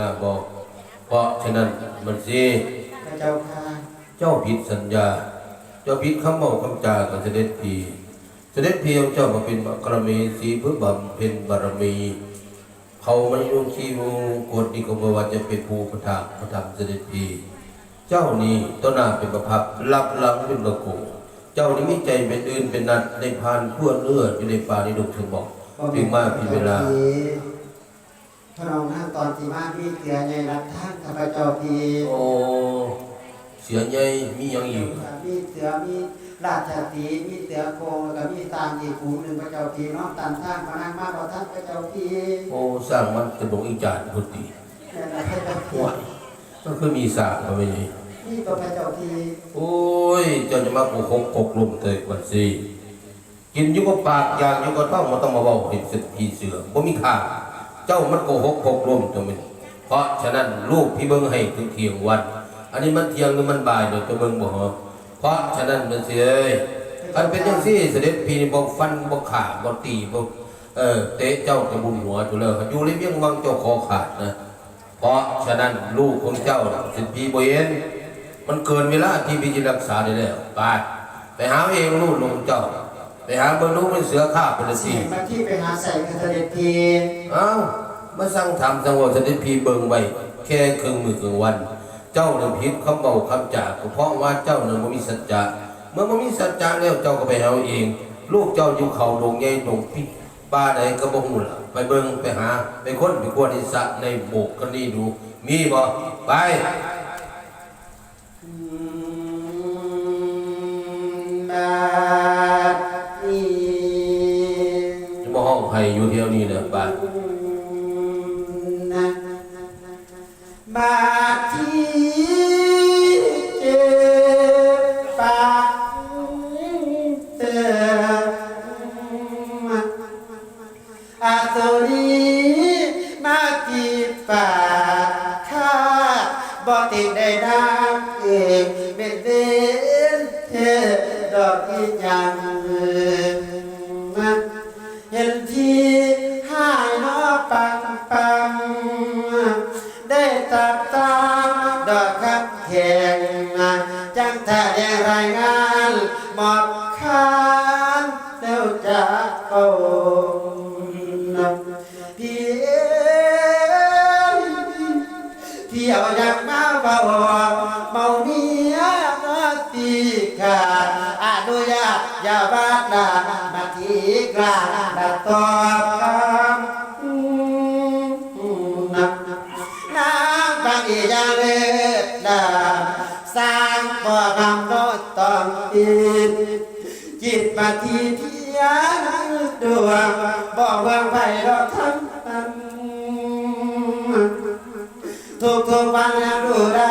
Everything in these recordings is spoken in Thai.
ลาบอกเพราะฉะนั้นมันสิเจ้าค่ะเจ้าผิดสัญญา เจ้าผิดคำบอกคำจากับเสด็จพีเสด็จพีเอาเจ้ามาเป็นบักรมีสีเพื่อบำเพ็ญบารมี เขาไม่ยุ่งขี้มูกดนี่ก็บอกว่าจะเป็นภูประทานประทับเสด็จพีเจ้านี่ต้นหน้าเป็นประพับรับหลังเป็นระโกเจ้านี่มีใจเป็นอื่นเป็นนัดในพานขั้วเลือดอยู่ในป่าในดงถึงบอกถึงมาผิดเวลา พระองค์นั่งตอนที่มาพี่เตือในรัฐท่านข้าพเจ้าพี่โอ้เสียใหญ่มีหยังอยู่มีเสือมีราชสีห์มีเสือโครงแล้วก็มีตามอีกฝูงหนึ่งพระเจ้าพี่น้องตันท่านมานั่งมาพระท่านพระเจ้าพี่โอ้สร้างมันกระดงอีจานพุทธินี่นแหละพระเจ้าพี่ห่วยมันคือมีสร้างมาไม่ใช่นี่ตัวพระเจ้าพี่โอ้ยเจ้าจะมาโกหกกกลุ่มเตยกว่าสิกินอยุกปากอย่างอยุกท้องมันต้องมาเว้าเห็นสิทธิเสือบ่มีค่า เจ้ามันโกหกกกลุ่มตัวมันเพราะฉะนั้นลูกพี่เบิ่งให้ถึงเที่ยงวัน อันนี้มันเที่ยงหรือมันบ่ายเดี๋ยวจะเบิ่งบ่ฮะเพราะฉะนั้นมันเอ้ยคันเป็นจังซี่เสด็จพี่นี่บ่ฟันบ่ขาบ่ตีบ่เออเตะเจ้าตะบุญหัวจุเลยอยู่ในเวียงวังเจ้าคอขาดนะเพราะฉะนั้นลูกของเจ้าสิพี่บเห็นมันเกินเวลาที่พี่จะรักษาได้แล้วไปไปหาเองลูกลงเจ้า ไปหาเบิ่งลูกเป็นเสือข้าเป็นเสีสิยงมาที่ไปหาใส่กันเสด็จพี่เอ้ามาสั่งทำสังวรสถิตพีเบิ่งไว้แค่ครึ่งมือครึ่งวัน เจ้าน่ะผิดคำเบาคำจาก็เพราะว่าเจ้าน่ะบ่มีสัจจะเมื่อบ่มีสัจจะแล้วเจ้าก็ไปหาเอาเอง ลูกเจ้าอยู่เขาดงใหญ่ดงพิป้าใดก็บ่ฮู้ล่ะไปเบิ่งไปหา ไปค้นไปกวนอิสระในโบกกันนี่ดู มีบ่ไปอืมมา ห้องไห้อยู่เที่ยวนี้เนี่ยบ้านนะบาที่เจ็บปากเตออาตุลีมาจีปากข้าบ่ติดได้น้ำเองเป็นเด่นเทดอกที่ยัง งจังถ้าแดงรายงานหมอบคานแล้วจะเอาพี่เที่เอาอยากมาเบาเมาเมียนาตีขาดอนุญาตอย่าบาดามาทีกลาดาตอบคำนักน้ำบางอีอย่างเลิศดาส ร้างพ่อคำโนดต้องอินจิตมาทีเทียนดวงบอกเมืองไผ่ดอกทั้งนั้นทุกทุกวันยังดูได้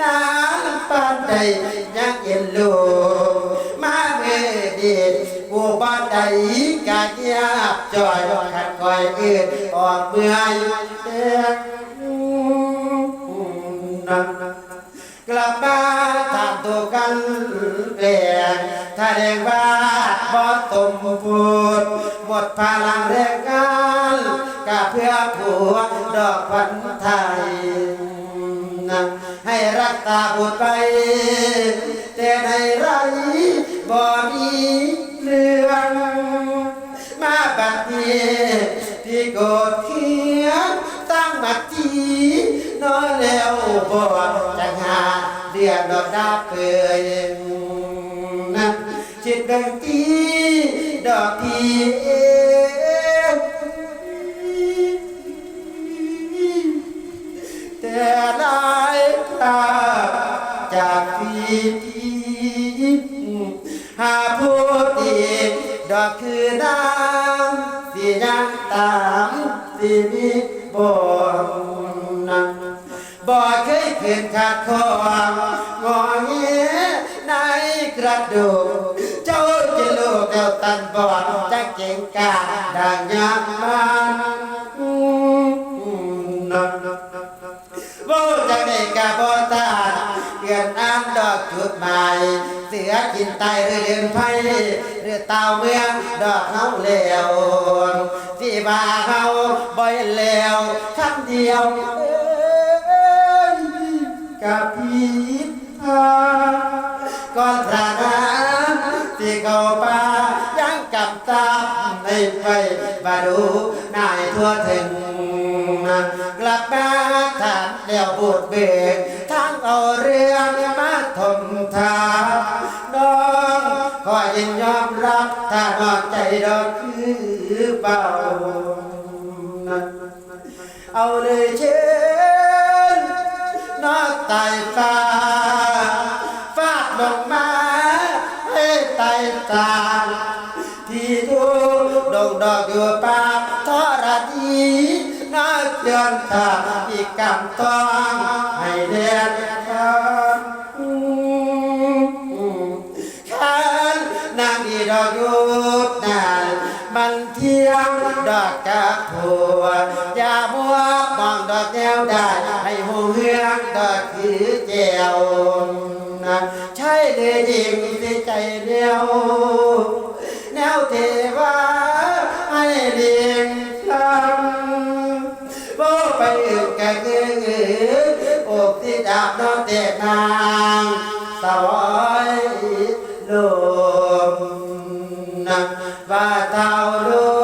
น้ำปานใดยังเย็นลูมาเมื่อเดีกูบ้านใดกะเงียบจอยขัดคอยอื่นออกเมื่ออยู่เด็กนั้น กลับมาทำตัวกันเปลี่ยนถ้าเด็กบ้าบอตมพูดหมดพลังแรงงานก็เพื่อผัวดอกพันไทยนะให้รักตาบุดไป แต่ในไรบ่มีเรื่องมาบัดนี้ที่โกรธเขียนตั้งบัดทีน้อยแล้วบ่ ยนดอกดาเปื่อยนะจิตดังตีดอกทีแต่ได้ตาจากพี่หาพูดอีกดอกคือน้ำที่ยังตามที่มีบ่นังบ่เคยเกินขาดความง กะบ่ตานเดือนน้ำดอกจุดหมายเสือกินไตเรือเดือนไฟเรือเต่าเมืองดอกเฮาแล้วที่บาเฮาบ่อยแล้วคำเดียวกับพีพาก่อนพระนา ไฟบาดูนายทั่วถึงกลับมาถามเดี่ยวบูดเบกทั้งเอาเรื่องมาทมทาน้องขอยินยอมรับถ้านอกใจดอกคือเบาเอาเลยเชิญนอกตายฟ้า ตือนตาอีกกำต้องให้เรียนกันขันนางอีดอกยุบนานมันเที่ยงดอกกระผัวอย่ามัวมองดอกแนวได้ ให้หูเฮืองดอกคือแจวนะใช่เลยยิงที่ใจเดียว ที่ดาบนอนเต